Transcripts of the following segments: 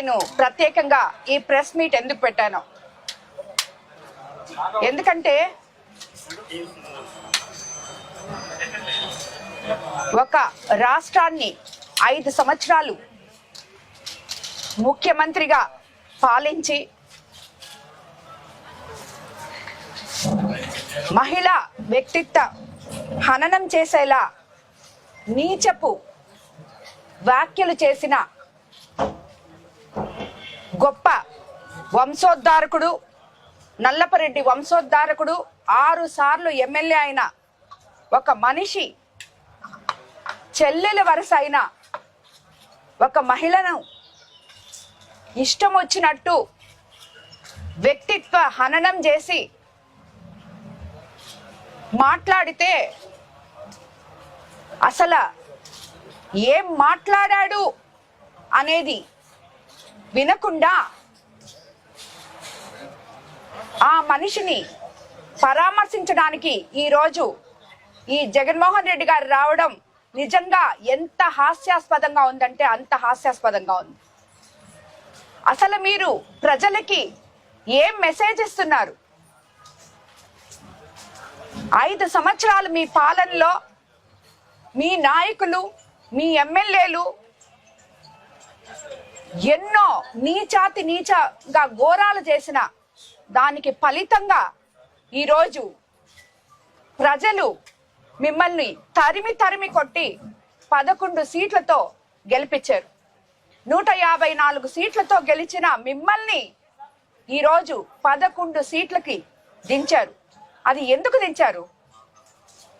నేను ప్రత్యేకంగా ఈ ప్రెస్ మీట్ ఎందుకు పెట్టాను. ఎందుకంటే ఒక రాష్ట్రాన్ని ఐదు సంవత్సరాలు ముఖ్యమంత్రిగా పాలించి మహిళ వ్యక్తిత్వ హననం చేసేలా నీచపు వ్యాఖ్యలు చేసిన గొప్ప వంశోద్ధారకుడు నల్లపరెడ్డి వంశోద్ధారకుడు ఆరు సార్లు ఎమ్మెల్యే అయిన ఒక మనిషి చెల్లెల వరుస అయిన ఒక మహిళను ఇష్టం వచ్చినట్టు వ్యక్తిత్వ హననం చేసి మాట్లాడితే అసలు ఏం మాట్లాడాడు అనేది వినకుండా ఆ మనిషిని పరామర్శించడానికి ఈరోజు ఈ జగన్మోహన్ రెడ్డి గారు రావడం నిజంగా ఎంత హాస్యాస్పదంగా ఉందంటే అంత హాస్యాస్పదంగా ఉంది. అసలు మీరు ప్రజలకి ఏం మెసేజ్ ఇస్తున్నారు? ఐదు సంవత్సరాలు మీ పాలనలో మీ నాయకులు మీ ఎమ్మెల్యేలు ఎన్నో నీచాతి నీచగా ఘోరాలు చేసిన దానికి ఫలితంగా ఈరోజు ప్రజలు మిమ్మల్ని తరిమి తరిమి కొట్టి పదకొండు సీట్లతో గెలిపించారు. నూట యాభై నాలుగు సీట్లతో గెలిచిన మిమ్మల్ని ఈరోజు పదకొండు సీట్లకి దించారు. అది ఎందుకు దించారు?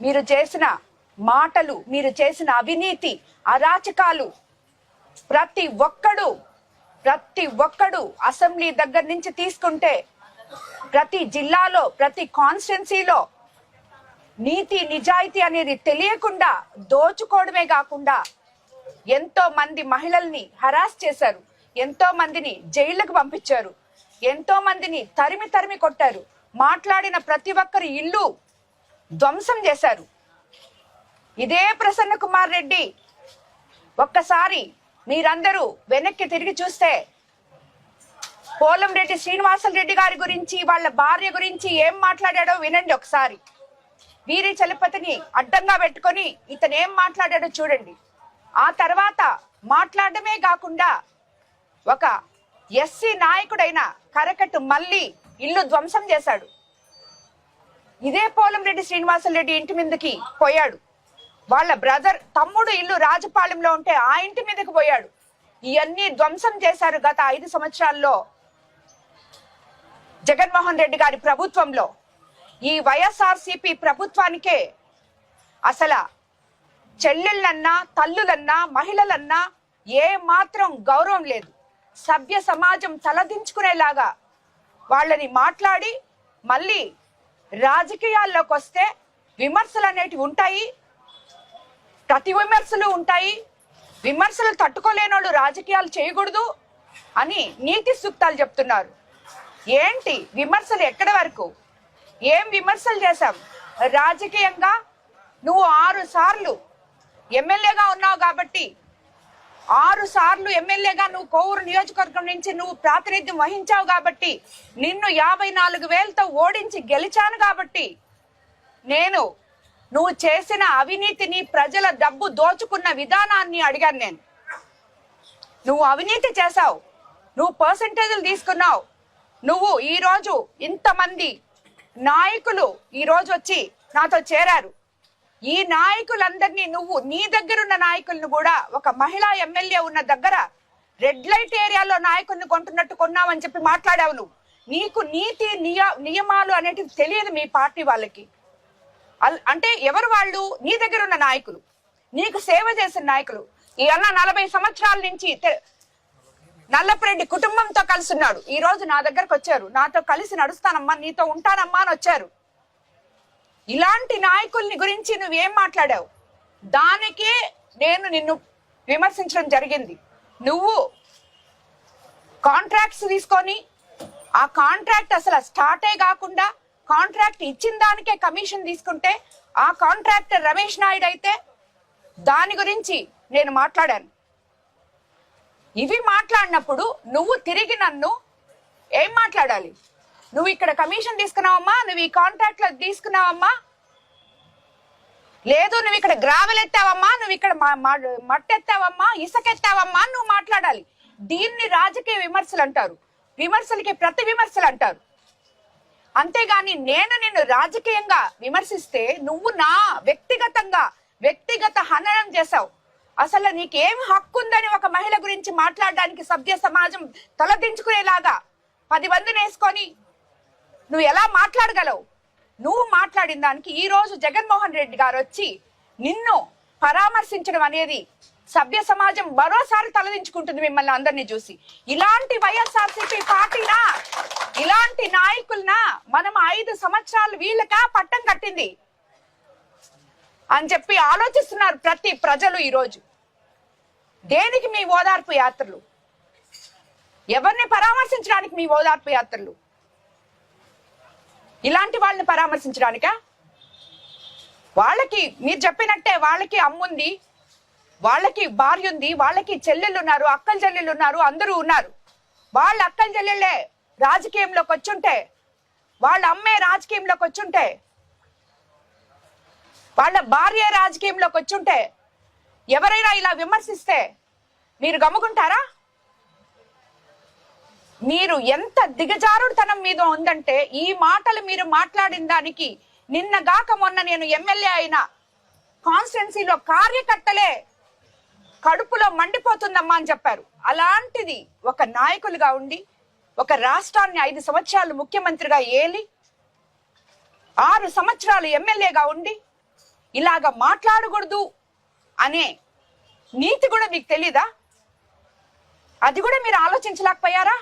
మీరు చేసిన మాటలు మీరు చేసిన అవినీతి అరాచకాలు ప్రతి ఒక్కడు ప్రతి ఒక్కడు అసెంబ్లీ దగ్గర నుంచి తీసుకుంటే ప్రతి జిల్లాలో ప్రతి కాన్స్టిట్యున్సీలో నీతి నిజాయితీ అనేది తెలియకుండా దోచుకోవడమే కాకుండా ఎంతో మంది మహిళల్ని హరాస్ చేశారు. ఎంతో మందిని జైళ్ళకు పంపించారు. ఎంతో మందిని తరిమి తరిమి కొట్టారు. మాట్లాడిన ప్రతి ఒక్కరి ఇల్లు ధ్వంసం చేశారు. ఇదే ప్రసన్న కుమార్ రెడ్డి ఒక్కసారి మీరందరూ వెనక్కి తిరిగి చూస్తే పోలంరెడ్డి శ్రీనివాసన్ రెడ్డి గారి గురించి వాళ్ళ భార్య గురించి ఏం మాట్లాడాడో వినండి ఒకసారి. వీరి చలపతిని అడ్డంగా పెట్టుకొని ఇతను ఏం మాట్లాడాడో చూడండి. ఆ తర్వాత మాట్లాడమే కాకుండా ఒక ఎస్సీ నాయకుడైన కరకట్టు మళ్ళీ ఇల్లు ధ్వంసం చేశాడు. ఇదే పోలంరెడ్డి శ్రీనివాసల్ రెడ్డి ఇంటి మీదకి పోయాడు. వాళ్ళ బ్రదర్ తమ్ముడు ఇల్లు రాజపాలెంలో ఉంటే ఆ ఇంటి మీదకి పోయాడు. ఇవన్నీ ధ్వంసం చేశారు గత ఐదు సంవత్సరాల్లో జగన్మోహన్ రెడ్డి గారి ప్రభుత్వంలో. ఈ వైఎస్ఆర్సిపి ప్రభుత్వానికే అసలు చెల్లెళ్ళన్నా తల్లులన్నా మహిళలన్నా ఏ మాత్రం గౌరవం లేదు. సభ్య సమాజం తలదించుకునేలాగా వాళ్ళని మాట్లాడి మళ్ళీ రాజకీయాల్లోకి వస్తే విమర్శలు అనేటివి ఉంటాయి. ప్రతి విమర్శలు ఉంటాయి. విమర్శలు తట్టుకోలేని వాళ్ళు రాజకీయాలు చేయకూడదు అని నీతి సూక్తాలు చెప్తున్నారు. ఏంటి? విమర్శలు ఎక్కడి వరకు? ఏం విమర్శలు చేశాం? రాజకీయంగా? నువ్వు ఆరు సార్లు ఎమ్మెల్యేగా ఉన్నావు కాబట్టి ఆరు సార్లు ఎమ్మెల్యేగా నువ్వు కోవూరు నియోజకవర్గం నుంచి నువ్వు ప్రాతినిధ్యం వహించావు కాబట్టి నిన్ను యాభై నాలుగు వేలతో ఓడించి గెలిచాను కాబట్టి నేను నువ్వు చేసిన అవినీతిని ప్రజల డబ్బు దోచుకున్న విధానాన్ని అడిగాను నేను. నువ్వు అవినీతి చేశావు. నువ్వు పర్సంటేజ్లు తీసుకున్నావు. నువ్వు ఈరోజు ఇంతమంది నాయకులు ఈరోజు వచ్చి నాతో చేరారు. ఈ నాయకులందరినీ నువ్వు నీ దగ్గరున్న నాయకులను కూడా ఒక మహిళా ఎమ్మెల్యే ఉన్న దగ్గర రెడ్ లైట్ ఏరియాలో నాయకుల్ని కొంటున్నట్టు కొన్నావని చెప్పి మాట్లాడావు నువ్వు. నీకు నీతి నియ నియమాలు అనేటివి తెలియదు మీ పార్టీ వాళ్ళకి. అంటే ఎవరు వాళ్ళు? నీ దగ్గర ఉన్న నాయకులు. నీకు సేవ చేసిన నాయకులు. ఈ అన్న నలభై సంవత్సరాల నుంచి తె- నల్లపరెడ్డి కుటుంబంతో కలిసి ఉన్నాడు ఈ రోజు నా దగ్గరకు వచ్చారు. నాతో కలిసి నడుస్తానమ్మా నీతో ఉంటానమ్మా అని వచ్చారు. ఇలాంటి నాయకుల్ని గురించి నువ్వేం మాట్లాడావు? దానికే నేను నిన్ను విమర్శించడం జరిగింది. నువ్వు కాంట్రాక్ట్స్ తీసుకొని ఆ కాంట్రాక్ట్ అసలు స్టార్టే కాకుండా కాంట్రాక్ట్ ఇచ్చిన దానికే కమిషన్ తీసుకుంటే ఆ కాంట్రాక్టర్ రమేష్ నాయుడు అయితే దాని గురించి నేను మాట్లాడాను. ఇవి మాట్లాడినప్పుడు నువ్వు తిరిగి నన్ను ఏం మాట్లాడాలి? నువ్వు ఇక్కడ కమిషన్ తీసుకున్నావమ్మా నువ్వు ఈ కాంట్రాక్ట్లో తీసుకున్నావమ్మా? లేదు నువ్వు ఇక్కడ గ్రావెల్ ఎత్తావమ్మా నువ్వు ఇక్కడ మట్టెత్తావమ్మా ఇసకెత్తావమ్మా నువ్వు మాట్లాడాలి. దీన్ని రాజకీయ విమర్శలు అంటారు. విమర్శలకి ప్రతి విమర్శలు అంటారు. అంతేగాని నేను నిన్ను రాజకీయంగా విమర్శిస్తే నువ్వు నా వ్యక్తిగతంగా వ్యక్తిగత హననం చేశావు. అసలు నీకేం హక్కు ఉందని ఒక మహిళ గురించి మాట్లాడడానికి సభ్య సమాజం తలదించుకునేలాగా పది మందిని వేసుకొని నువ్వు ఎలా మాట్లాడగలవు? నువ్వు మాట్లాడిన దానికి ఈరోజు జగన్మోహన్ రెడ్డి గారు వచ్చి నిన్ను పరామర్శించడం అనేది సభ్య సమాజం మరోసారి తలదించుకుంటుంది మిమ్మల్ని అందరినీ చూసి. ఇలాంటి వైఎస్ఆర్సీపీ పార్టీనా? ఇలాంటి నాయకులనా? మనం ఐదు సంవత్సరాలు వీళ్ళకా పట్టం కట్టింది అని చెప్పి ఆలోచిస్తున్నారు ప్రతి ప్రజలు ఈరోజు. దేనికి మీ ఓదార్పు యాత్రలు? ఎవరిని పరామర్శించడానికి మీ ఓదార్పు యాత్రలు? ఇలాంటి వాళ్ళని పరామర్శించడానికా? వాళ్ళకి మీరు చెప్పినట్టే వాళ్ళకి అమ్ముంది వాళ్ళకి భార్య ఉంది వాళ్ళకి చెల్లెళ్ళు ఉన్నారు అక్కలు చెల్లెళ్ళు ఉన్నారు అందరూ ఉన్నారు. వాళ్ళ అక్కలు చెల్లెళ్ళే రాజకీయంలోకి వచ్చుంటే వాళ్ళ అమ్మే రాజకీయంలోకి వచ్చుంటే వాళ్ళ భార్య రాజకీయంలోకి వచ్చుంటే ఎవరైనా ఇలా విమర్శిస్తే మీరు గమ్ముకుంటారా? మీరు ఎంత దిగజారుడుతనం మీద ఉందంటే ఈ మాటలు మీరు మాట్లాడిన దానికి నిన్నగాక మొన్న నేను ఎమ్మెల్యే అయిన కాన్స్టిట్యున్సీలో కార్యకర్తలే కడుపులో మండిపోతుందమ్మా అని చెప్పారు. అలాంటిది ఒక నాయకులుగా ఉండి ఒక రాష్ట్రాన్ని ఐదు సంవత్సరాలు ముఖ్యమంత్రిగా ఏలి ఆరు సంవత్సరాలు ఎమ్మెల్యేగా ఉండి ఇలాగ మాట్లాడకూడదు అనే నీతి కూడా మీకు తెలీదా? అది కూడా మీరు ఆలోచించలేకపోయారా?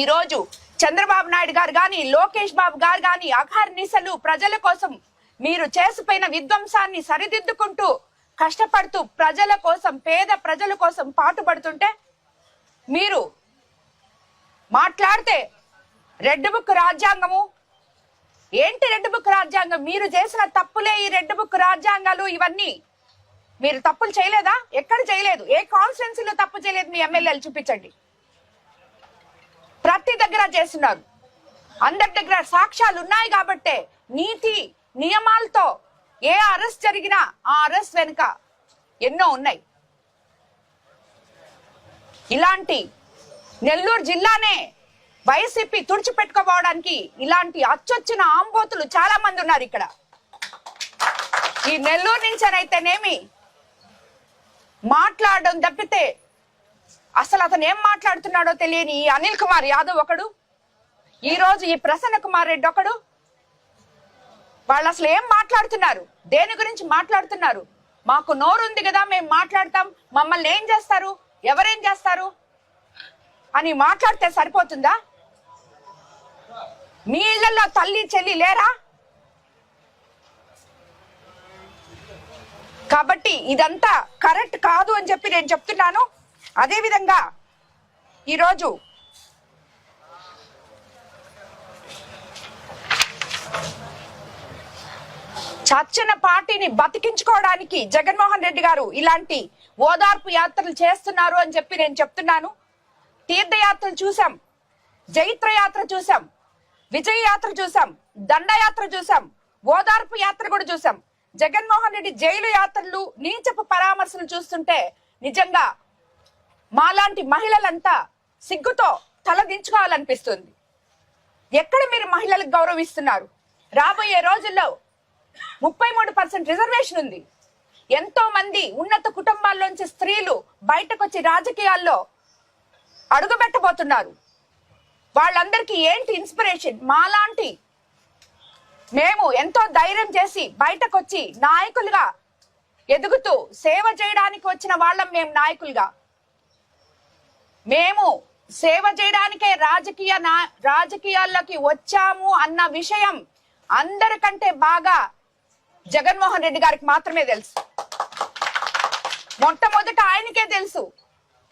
ఈరోజు చంద్రబాబు నాయుడు గారు కానీ లోకేష్ బాబు గారు కానీ గాని అఘర్నిశలు ప్రజల కోసం మీరు చేసిపోయిన విధ్వంసాన్ని సరిదిద్దుకుంటూ కష్టపడుతూ ప్రజల కోసం పేద ప్రజల కోసం పాటుపడుతుంటే మీరు మాట్లాడితే రెడ్ బుక్ రాజ్యాంగము ఏంటి రెడ్ బుక్ రాజ్యాంగం? మీరు చేసిన తప్పులే ఈ రెడ్ బుక్ రాజ్యాంగాలు ఇవన్నీ. మీరు తప్పులు చేయలేదా? ఎక్కడ చేయలేదు? ఏ కాన్స్టిట్యున్సీలో తప్పు చేయలేదు మీ ఎమ్మెల్యేలు? చూపించండి. ప్రతి దగ్గర చేస్తున్నారు. అందరి దగ్గర సాక్ష్యాలు ఉన్నాయి కాబట్టే నీతి నియమాలతో ఏ అరెస్ట్ జరిగినా ఆ అరెస్ట్ వెనుక ఎన్నో ఉన్నాయి. ఇలాంటి నెల్లూరు జిల్లానే వైసీపీ తుడిచిపెట్టుకోపోవడానికి ఇలాంటి అచ్చొచ్చిన ఆంబోతులు చాలా మంది ఉన్నారు ఇక్కడ. ఈ నెల్లూరు నుంచేనైతేనేమి మాట్లాడడం తప్పితే అసలు అతను ఏం మాట్లాడుతున్నాడో తెలియని ఈ అనిల్ కుమార్ యాదవ్ ఒకడు ఈరోజు ఈ ప్రసన్న కుమార్ రెడ్డి ఒకడు వాళ్ళు అసలు ఏం మాట్లాడుతున్నారు? దేని గురించి మాట్లాడుతున్నారు? మాకు నోరు ఉంది కదా మేము మాట్లాడతాం. మమ్మల్ని ఏం చేస్తారు? ఎవరేం చేస్తారు? అని మాట్లాడితే సరిపోతుందా? మీ ఇళ్ళలో తల్లి చెల్లి లేరా? కాబట్టి ఇదంతా కరెక్ట్ కాదు అని చెప్పి నేను చెప్తున్నాను. అదేవిధంగా ఈరోజు చచ్చిన పార్టీని బతికించుకోవడానికి జగన్మోహన్ రెడ్డి గారు ఇలాంటి ఓదార్పు యాత్రలు చేస్తున్నారు అని చెప్పి నేను చెప్తున్నాను. తీర్థయాత్రలు చూసాం జైత్ర యాత్ర చూసాం విజయ యాత్ర చూసాం దండయాత్ర చూసాం ఓదార్పు యాత్ర కూడా చూసాం జగన్మోహన్ రెడ్డి జైలు యాత్రలు నీచపు పరామర్శలు చూస్తుంటే నిజంగా మాలాంటి మహిళలంతా సిగ్గుతో తల దించుకోవాలనిపిస్తుంది. ఎక్కడ మీరు మహిళలకు గౌరవిస్తున్నారు? రాబోయే రోజుల్లో ముప్పై మూడు పర్సెంట్ రిజర్వేషన్ ఉంది. ఎంతో మంది ఉన్నత కుటుంబాల్లోంచి స్త్రీలు బయటకు వచ్చి రాజకీయాల్లో అడుగుపెట్టబోతున్నారు. వాళ్ళందరికీ ఏంటి ఇన్స్పిరేషన్? మాలాంటి మేము ఎంతో ధైర్యం చేసి బయటకు వచ్చి నాయకులుగా ఎదుగుతూ సేవ చేయడానికి వచ్చిన వాళ్ళం మేము నాయకులుగా. మేము సేవ చేయడానికే రాజకీయ నా రాజకీయాల్లోకి వచ్చాము అన్న విషయం అందరికంటే బాగా జగన్మోహన్ రెడ్డి గారికి మాత్రమే తెలుసు. మొట్టమొదట ఆయనకే తెలుసు.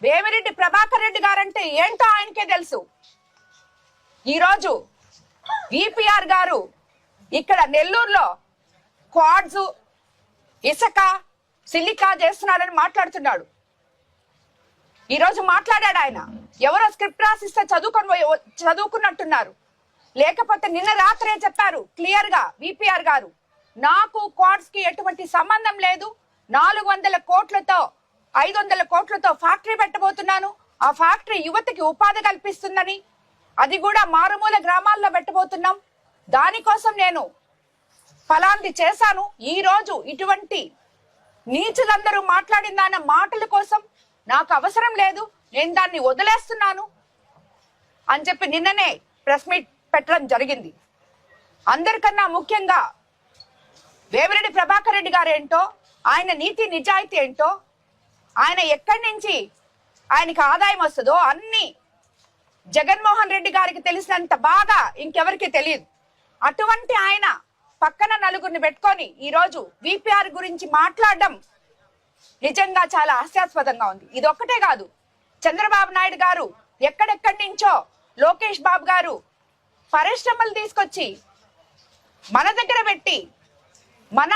వేమిరెడ్డి ప్రభాకర్ రెడ్డి గారంటే ఏంటో ఆయనకే తెలుసు. ఈరోజు విపిఆర్ గారు ఇక్కడ నెల్లూరులో క్వాడ్స్ ఇసుక సిలికా చేస్తున్నాడని మాట్లాడుతున్నాడు. ఈరోజు మాట్లాడాడు ఆయన. ఎవరో స్క్రిప్ట్ రాసిస్తే చదువుకొని పోయి- చదువుకున్నట్టున్నారు. లేకపోతే నిన్న రాత్రే చెప్పారు క్లియర్గా విపిఆర్ గారు. నాకు క్వాడ్స్కి ఎటువంటి సంబంధం లేదు. నాలుగు వందల కోట్లతో ఐదు వందల కోట్లతో ఫ్యాక్టరీ పెట్టబోతున్నాను. ఆ ఫ్యాక్టరీ యువతకి ఉపాధి కల్పిస్తుందని అది కూడా మారుమూల గ్రామాల్లో పెట్టబోతున్నాం. దానికోసం నేను ఫలాంటి చేశాను. ఈ రోజు ఇటువంటి నీచులందరూ మాట్లాడిన దాని మాటల కోసం నాకు అవసరం లేదు. నేను దాన్ని వదిలేస్తున్నాను అని చెప్పి నిన్ననే ప్రెస్ మీట్ పెట్టడం జరిగింది. అందరికన్నా ముఖ్యంగా వేమిరెడ్డి ప్రభాకర్ రెడ్డి గారు ఏంటో ఆయన నీతి నిజాయితీ ఏంటో? ఆయన ఎక్కడి నుంచి ఆయనకి ఆదాయం వస్తుందో అన్ని జగన్మోహన్ రెడ్డి గారికి తెలిసినంత బాగా ఇంకెవరికి తెలియదు. అటువంటి ఆయన పక్కన నలుగురిని పెట్టుకొని ఈ రోజు విపిఆర్ గురించి మాట్లాడడం నిజంగా చాలా హాస్యాస్పదంగా ఉంది. ఇది ఒక్కటే కాదు చంద్రబాబు నాయుడు గారు ఎక్కడెక్కడి నుంచో లోకేష్ బాబు గారు పరిశ్రమలు తీసుకొచ్చి మన దగ్గర పెట్టి మన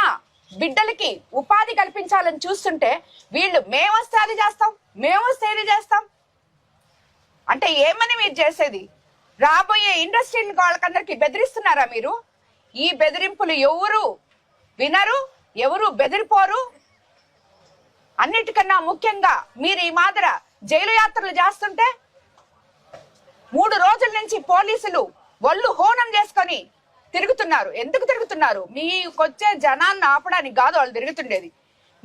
బిడ్డలకి ఉపాధి కల్పించాలని చూస్తుంటే వీళ్ళు మేమొస్తే అది చేస్తాం మేమొస్తే ఇది చేస్తాం. అంటే ఏమని మీరు చేసేది? రాబోయే ఇండస్ట్రీని వాళ్ళకందరికి బెదిరిస్తున్నారా మీరు? ఈ బెదిరింపులు ఎవరు వినరు ఎవరు బెదిరిపోరు? అన్నిటికన్నా ముఖ్యంగా మీరు ఈ మాదిర జైలు యాత్రలు చేస్తుంటే మూడు రోజుల నుంచి పోలీసులు ఒళ్ళు హోనం చేసుకొని తిరుగుతున్నారు. ఎందుకు తిరుగుతున్నారు? మీకొచ్చే జనాన్ని ఆపడానికి కాదు వాళ్ళు తిరుగుతుండేది.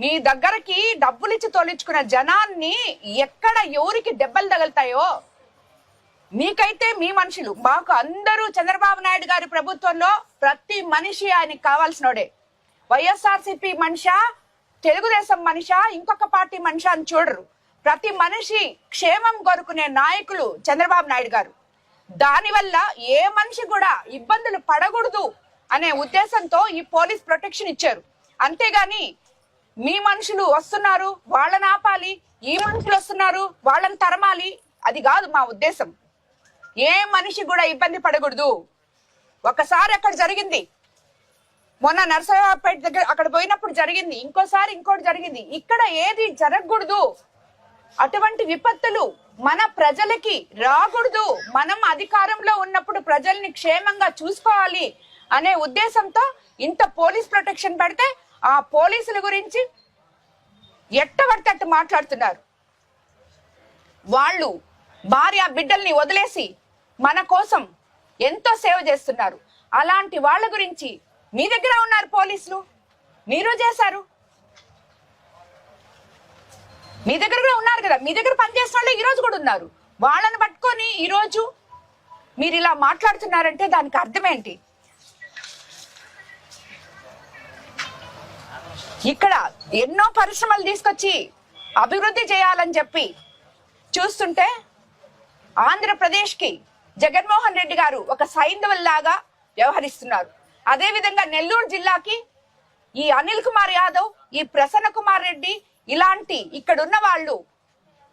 మీ దగ్గరకి డబ్బులు ఇచ్చి తోలించుకున్న జనాన్ని ఎక్కడ ఎవరికి దెబ్బలు తగులుతాయో మీకైతే మీ మనుషులు. మాకు అందరూ చంద్రబాబు నాయుడు గారి ప్రభుత్వంలో ప్రతి మనిషి ఆయనకి కావాల్సినోడే. వైఎస్ఆర్సీపీ మనిషా తెలుగుదేశం మనిషా ఇంకొక పార్టీ మనిషా అని చూడరు. ప్రతి మనిషి క్షేమం కోరుకునే నాయకులు చంద్రబాబు నాయుడు గారు. దానివల్ల ఏ మనిషి కూడా ఇబ్బందులు పడకూడదు అనే ఉద్దేశంతో ఈ పోలీస్ ప్రొటెక్షన్ ఇచ్చారు. అంతేగాని మీ మనుషులు వస్తున్నారు వాళ్ళని ఆపాలి ఈ మనుషులు వస్తున్నారు వాళ్ళని తరమాలి అది కాదు మా ఉద్దేశం. ఏ మనిషి కూడా ఇబ్బంది పడకూడదు. ఒకసారి అక్కడ జరిగింది. మొన్న నరసరావుపేట దగ్గర అక్కడ పోయినప్పుడు జరిగింది. ఇంకోసారి ఇంకోటి జరిగింది. ఇక్కడ ఏది జరగకూడదు. అటువంటి విపత్తులు మన ప్రజలకి రాకూడదు. మనం అధికారంలో ఉన్నప్పుడు ప్రజల్ని క్షేమంగా చూసుకోవాలి అనే ఉద్దేశంతో ఇంత పోలీస్ ప్రొటెక్షన్ పెడితే ఆ పోలీసుల గురించి ఎట్టబడితే మాట్లాడుతున్నారు. వాళ్ళు భార్య బిడ్డల్ని వదిలేసి మన కోసం ఎంతో సేవ చేస్తున్నారు. అలాంటి వాళ్ళ గురించి మీ దగ్గర ఉన్నారు పోలీసులు? మీరు చేశారు? మీ దగ్గర కూడా ఉన్నారు కదా. మీ దగ్గర పనిచేసిన వాళ్ళు ఈ రోజు కూడా ఉన్నారు. వాళ్ళని పట్టుకొని ఈ రోజు మీరు ఇలా మాట్లాడుతున్నారంటే దానికి అర్థం ఏంటి? ఇక్కడ ఎన్నో పరిశ్రమలు తీసుకొచ్చి అభివృద్ధి చేయాలని చెప్పి చూస్తుంటే ఆంధ్రప్రదేశ్కి జగన్మోహన్ రెడ్డి గారు ఒక సైంధవుల్లాగా వ్యవహరిస్తున్నారు. అదేవిధంగా నెల్లూరు జిల్లాకి ఈ అనిల్ కుమార్ యాదవ్ ఈ ప్రసన్న కుమార్ రెడ్డి ఇలాంటి ఇక్కడున్న వాళ్ళు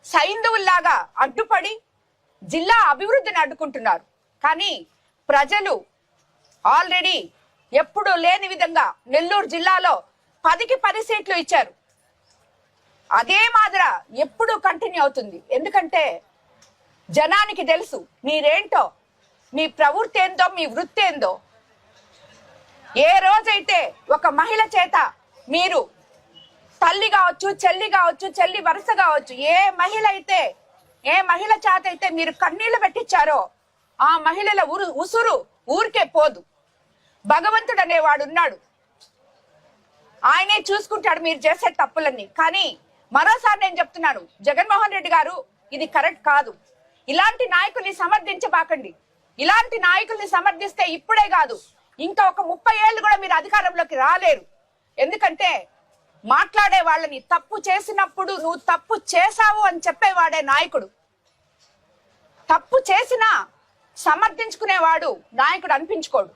సైంధవుల్లాగా అడ్డుపడి జిల్లా అభివృద్ధిని అడ్డుకుంటున్నారు. కానీ ప్రజలు ఆల్రెడీ ఎప్పుడూ లేని విధంగా నెల్లూరు జిల్లాలో పదికి పది సీట్లు ఇచ్చారు. అదే మాదిర ఎప్పుడు కంటిన్యూ అవుతుంది. ఎందుకంటే జనానికి తెలుసు మీరేంటో మీ ప్రవృత్తి ఏందో మీ వృత్తి ఏందో. ఏ రోజైతే ఒక మహిళ చేత మీరు తల్లి కావచ్చు చెల్లి కావచ్చు చెల్లి వరుస కావచ్చు ఏ మహిళ అయితే ఏ మహిళ చేత అయితే మీరు కన్నీళ్ళు పెట్టించారో ఆ మహిళల ఉరు ఉసురు ఊరికే పోదు. భగవంతుడు అనేవాడు ఉన్నాడు. ఆయనే చూసుకుంటాడు మీరు చేసే తప్పులన్నీ. కానీ మరోసారి నేను చెప్తున్నాను జగన్మోహన్ రెడ్డి గారు ఇది కరెక్ట్ కాదు. ఇలాంటి నాయకుల్ని సమర్థించబాకండి. ఇలాంటి నాయకుల్ని సమర్థిస్తే ఇప్పుడే కాదు. ఇంకా ఒక ముప్పై ఏళ్ళు కూడా మీరు అధికారంలోకి రాలేరు. ఎందుకంటే మాట్లాడే వాళ్ళని తప్పు చేసినప్పుడు నువ్వు తప్పు చేశావు అని చెప్పేవాడే నాయకుడు. తప్పు చేసినా సమర్థించుకునేవాడు నాయకుడు అనిపించుకోడు.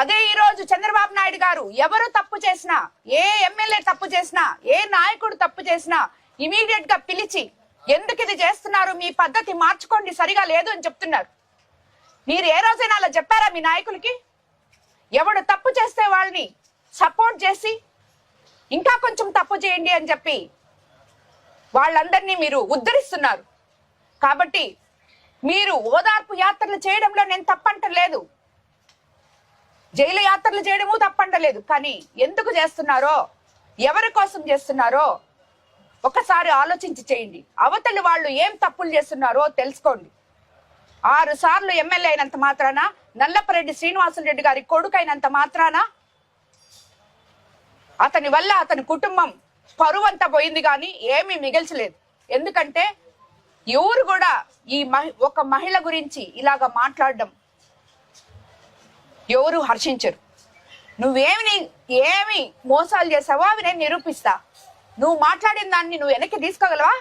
అదే ఈ రోజు చంద్రబాబు నాయుడు గారు ఎవరు తప్పు చేసినా ఏ ఎమ్మెల్యే తప్పు చేసినా ఏ నాయకుడు తప్పు చేసినా ఇమీడియట్గా పిలిచి ఎందుకు ఇది చేస్తున్నారు? మీ పద్ధతి మార్చుకోండి సరిగా లేదు అని చెప్తున్నారు. మీరు ఏ రోజైనా అలా చెప్పారా మీ నాయకులకి? ఎవడు తప్పు చేస్తే వాళ్ళని సపోర్ట్ చేసి ఇంకా కొంచెం తప్పు చేయండి అని చెప్పి వాళ్ళందరినీ మీరు ఉద్ధరిస్తున్నారు. కాబట్టి మీరు ఓదార్పు యాత్రలు చేయడంలో నేను తప్పంటలేదు. జైలు యాత్రలు చేయడము తప్పంటలేదు. కానీ ఎందుకు చేస్తున్నారో ఎవరి కోసం చేస్తున్నారో ఒకసారి ఆలోచించి చేయండి. అవతలి వాళ్ళు ఏం తప్పులు చేస్తున్నారో తెలుసుకోండి. ఆరు సార్లు ఎమ్మెల్యే అయినంత మాత్రాన నల్లపరెడ్డి శ్రీనివాసరెడ్డి గారి కొడుకైనంత మాత్రాన అతని వల్ల అతని కుటుంబం పరువు అంతా పోయింది కానీ ఏమీ మిగిల్చలేదు. ఎందుకంటే ఎవరు కూడా ఈ మహి ఒక మహిళ గురించి ఇలాగ మాట్లాడడం ఎవరు హర్షించరు. నువ్వేమి ఏమి మోసాలు చేసావో అవి నేను నిరూపిస్తా. నువ్వు మాట్లాడిన దాన్ని నువ్వు వెనక్కి తీసుకోగలవా?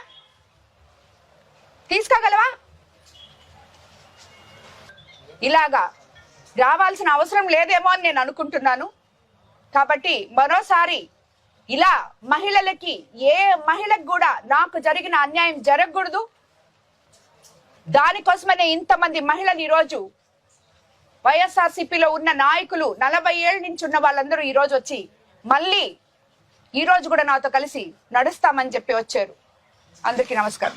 తీసుకోగలవా? ఇలాగా రావాల్సిన అవసరం లేదేమో అని నేను అనుకుంటున్నాను. కాబట్టి మరోసారి ఇలా మహిళలకి ఏ మహిళకు కూడా నాకు జరిగిన అన్యాయం జరగకూడదు. దానికోసమనే ఇంతమంది మహిళలు ఈరోజు వైఎస్ఆర్సీపీలో ఉన్న నాయకులు నలభై ఏళ్ళ నుంచి ఉన్న వాళ్ళందరూ ఈ రోజు వచ్చి మళ్ళీ ఈ రోజు కూడా నాతో కలిసి నడుస్తామని చెప్పి వచ్చారు. అందరికీ నమస్కారం.